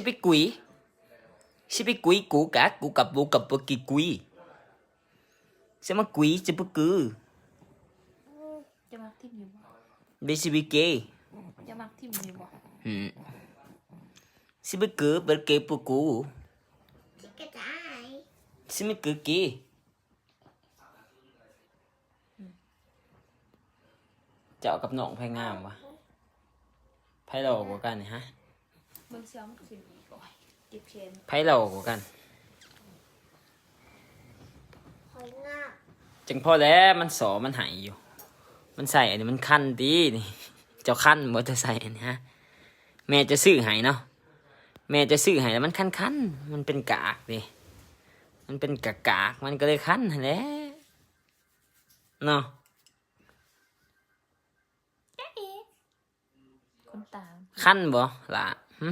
ชิบิกุยชิบิกุยกูกะกูกับบูกับบูกีกุยใช่ไหมกุยจะบุกือจะมักทิมอยู่บ่เบสิบิเกจะมักทิมอยู่บ่อืมสิบิกือ เปิดเกปุกูที่กระจายสิมิกือกีเจ้ากับน้องไพงามวะไพเรากว่ากันนี่ฮะเบิ่งเสียงทิมอีกโอ้ยเจ็บเชนไพเรากว่ากัน หอยงาบจังพอแล้วมันสอมันหายอยู่ มันใส่อันนี้มันคันดีนี่ เจ้าคันบ่จะใส่อันนี้ฮะแม่จะซื้อให้เนาะแม่จะซื้อให้แล้วมันคันคันๆมันเป็นกากดิมันเป็นกากกากๆมันก็เลยคันหั่นแหละเนาะคนตาม คันบ่ล่ะ หึ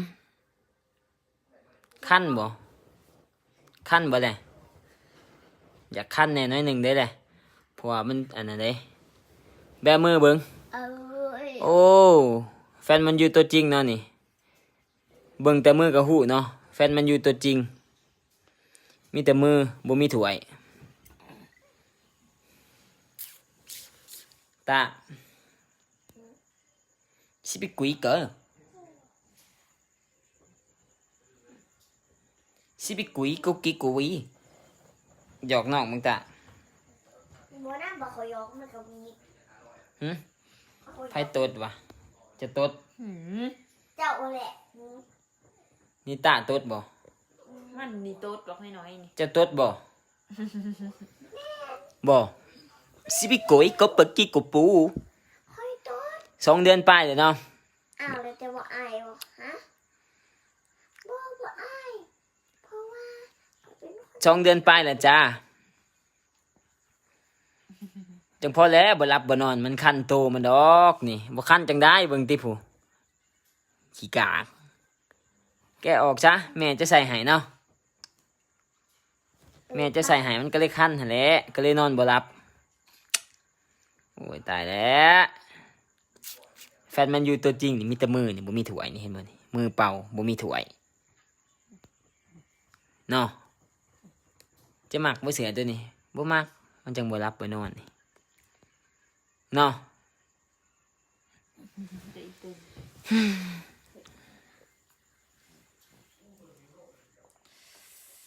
คันบ่คันบ่ได้อยากคันแน่น้อยหนึ่งได้เลยเพราะว่ามันอันนั้นเด้แบมือเบิ่งเอ้ยโอ้ แฟนมันอยู่ตัวจริงเนาะนี่ เบิ่งแต่มือกับหูเนาะ แฟนมันอยู่ตัวจริง มีแต่มือบ่มีถ้วยตาสิไปกุยเกอ สิไปกุยกุกกิกุยหยอกน้องมึงตาบัวน้ำบอกเขายกมันก็มีหึเขายกไพ่ตดวะจะตดหืมเจ้าแหละอืมนี่ตาตดบ่มันนี่โต๊ดบอกน้อยๆนี่จะตดบ่บ่สิไปกุยก็เปิดกี่กุปูหอยตัวสองเดือนไปเลยเนาะอ้าวแล้วจะบอกอายวะฮะบอกว่าอายเพราะว่าเขาเป็นคน สองเดือนไปแล้วจ้าจังพอแล้วบ่หลับบ่นอนมันคันโตมันดอกนี่บ่คันจังได้เบิ่งติผู้ขี้กากแกออกซะแม่จะใส่ให้เนาะแม่จะใส่ให้มันก็เลยคันหั่นแหละก็เลยนอนบ่หลับโอ้ยตายแล้วแฟนมันอยู่ตัวจริงนี่มีแต่มือนี่บ่มีถ้วยนี่เห็นบ่นี่มือเปล่าบ่มีถ้วยเนาะ จะหมักบ่เสือตัวนี้บ่มัก มันจังบ่หลับบ่นอนนี่เนาะเดี๋ยวอีกตัว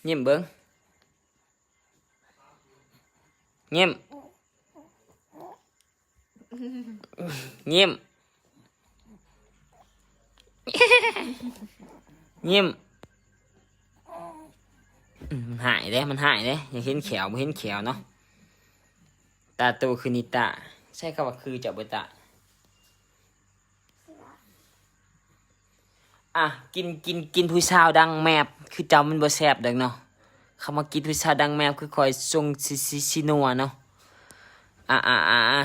ยิ้มเบิ้งยิ้มยิ้มยิ้ม หายเด้มันหายเด้อย่าเห็นแขวบ่เห็นแขวเนาะตาโตคือนิตาใช่คำว่าคือจะบ่ตาอะกินกินกินผู้สาวดังแมบคือเจ้ามันบ่แซ่บดักเนาะคำว่ากินผู้สาวดังแมบคือคอยทรงซิซิซินัวเนาะอะอะอะอะ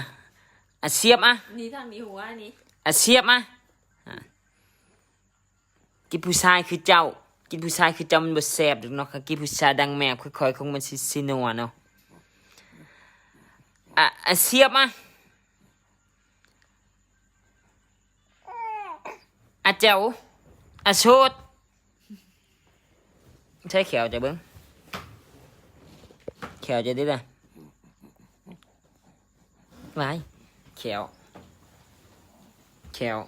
อะเสียบอะนี่ทางนี้หัวนี่อะเสียบอะอะกินผู้ชายคือเจ้า กินผู้ชายคือจ้ามันบ่แซ่บดักเนาะค่ะกินผู้ชายดังแมบคือคอยของมันซิซินัวเนาะอะอะเสียบอะอะเจ้าอะโชดใช้แขวจะเบิ้งแขวจะได้ละไว้แขวแขว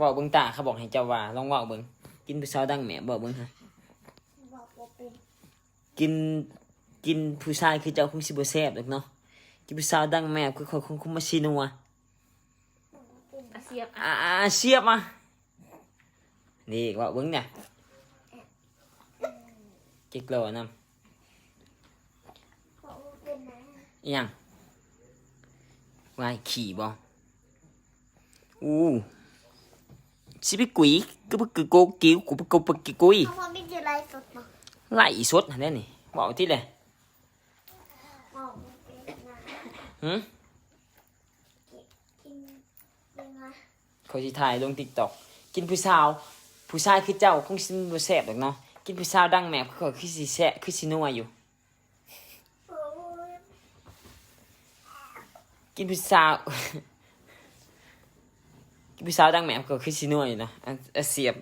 บอกเบิ้งตาเขาบอกให้เจ้าว่าลองบอกเบิ้งกินผู้สาวดังแหม่บอกเบิ้งฮะบอกว่าเป็นกินกินผู้ชายคือเจ้าคงสิบ่แซ่บดอกเนาะกินผู้สาวดังแม่คือคงคงคงมาชินัวอาเสียบอะอ่าเสียบมานี่ว่าเบิ้งเนี่ยจิกโลนำบอกว่าเป็นนะอิหยังวายขี่บ่อู้ สิไปกุยก็บ่คือโกกิ้วกูบ่โกปกิกุยเพราะว่าไม่ได้ไลฟ์สดมาไล่สดหั่นแหละนี่บอกที่เลยบอกว่าเป็นนะหึกินเป็นนะเขาสิถ่ายลง TikTok กินผู้สาว ผู้ชายคือเจ้าคงสิบ่แซ่บดอกเนาะกินผู้สาวดังแม่คือคือสิแซ่บคือสินัวอยู่โอ้ยกินพิซซ่ากิ พิซซ่าดังแหมก็คือสิน่วยนะอันเสียบ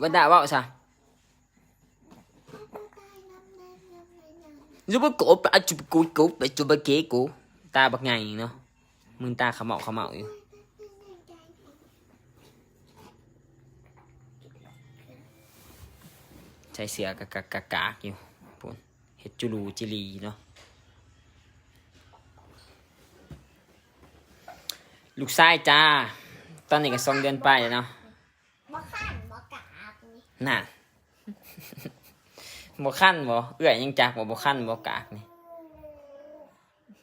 วันดาว่าซะจุบกูปะจุบกูกูปะจุบเกกูตาบักไงเนาะมึงตาขมเหมาขมเหมาอยู่ใช้เสือกะกะกะกากอยู่ปุ่นเฮ็ดจุลูจิลีเนาะ ลูกชายจ้า ตอนนี้ก็สองเดือนไปแล้วเนาะบ่ขันบ่กาบนี่น่ะบ่ขั้นบ่เอื้อยยังจักบ่บ่ขั้นบ่กากนี่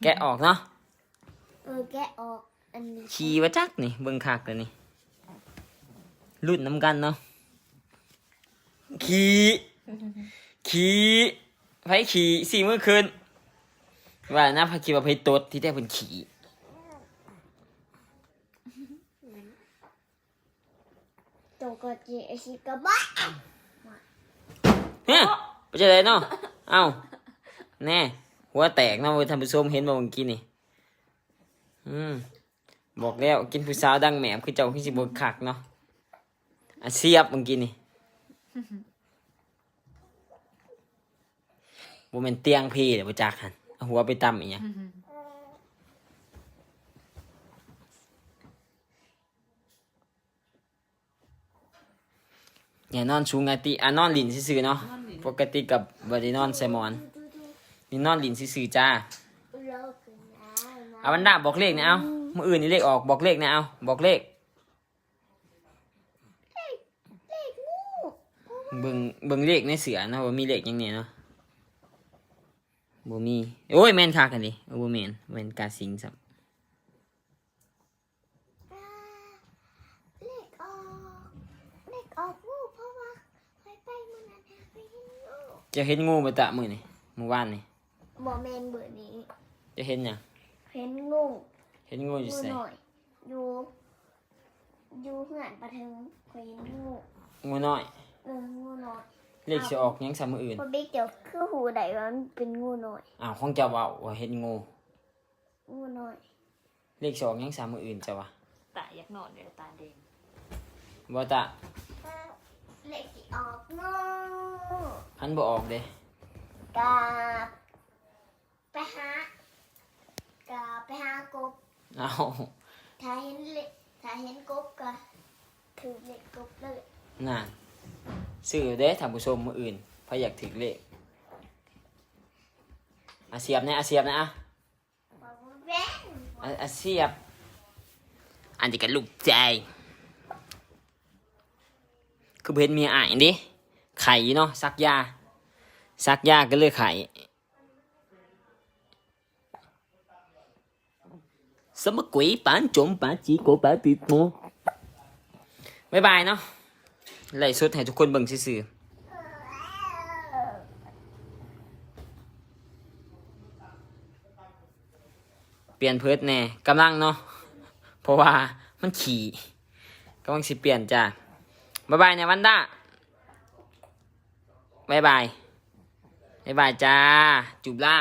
แกะออกเนาะเออแกะออกอันนี้ขี่ว่าจักนี่เบิ่งคักเลยนี่รุ่นน้ำกันเนาะขี่ขี่ไผขี่สี่มือคืนว่านะพาขี่ว่าไผตดที่แท้เพิ่นขี่ ตกจีไอชิกบ้าเฮ้ยไปจะได้เนาะเอ้าแน่หัวแตกเนาะเว้ยท่านผู้ชมเห็นบ่เมื่อกี้นี่อืมบอกแล้วกินผู้สาวดังแหมมคือเจ้าคือสิบ่คักเนาะอะเสียบเมื่อกี้นี่บ่แม่นเตียงพี่เดี๋ยวบ่จักหั่นเอาหัวไปตำอีหยัง อย่านอนชูงติอะนอนหลินซื่อๆเนาะปกติกับบ่ได้นอนใส่หมอนนี่นอนหลินซื่อๆจ้าเอาวันดาบอกเลขนะเอามืออื่นนี่เลขออกบอกเลขนะเอาบอกเลขเลขงูเบิ่งเบิ่งเลขในเสือเนาะว่ามีเลขยังเนี่ยเนาะบ่มีโอ้ยแมนคักกันดิเออบ่แมนแมนกาสิงซับ อ่าเลขออกเลขออกงูเพราะว่าไปไปมันนั้นหาไปเห็นงู จะเห็นงูบ่ตะมื้อนี่มื้อวานนี่บ่แมนเบื่อนี้จะเห็นหยังเห็นงูเห็นงูอยู่งูไสหน่อยอยู่อยู่เหือนปะเทิงเคยเห็นงูงูน้อยเอองูน้อยเลขสิออกหยังซ้ำมื้ออื่นพอบิ๊กเดี๋ยวคือหูไดว่ามันเป็นงูน้อยอ้าวของเจ้าเว้าว่าเห็นงูงูน้อยเลขสิออกหยังซ้ำมื้ออื่นจ้ะวะตาอยากนอนเดี๋ยวตาแดงบ่ตะ เลขที่ออกงูคันบ่ออกเด้กับไปหากับไปหากบเอาถ้าเห็นเลถ้าเห็นกบก็คือเลขกบเลยนั่นซื้อเด้ท่านผู้ชมมื้ออื่นเพราะอยากถึกเลขอาเสียบนะอาเสียบนะอะว่าแว่นอาอาเสียบ อันนี้ก็ลูกใจ คือเพชรเมีอ่ายดิไข่เนาะซักยาซักยาก็เลยไข่สมกุยปานจมปานจีโกปานติดโมบายบายเนาะไล่สุดให้ทุกคนเบิ่งซื่อเปลี่ยนเพิร์ดแน่กำลังเนาะเพราะว่ามันขี่กำลังสิเปลี่ยนจ้า บายบายเนี่ยวันด้าบายบายบายบายจ้าจุบล่า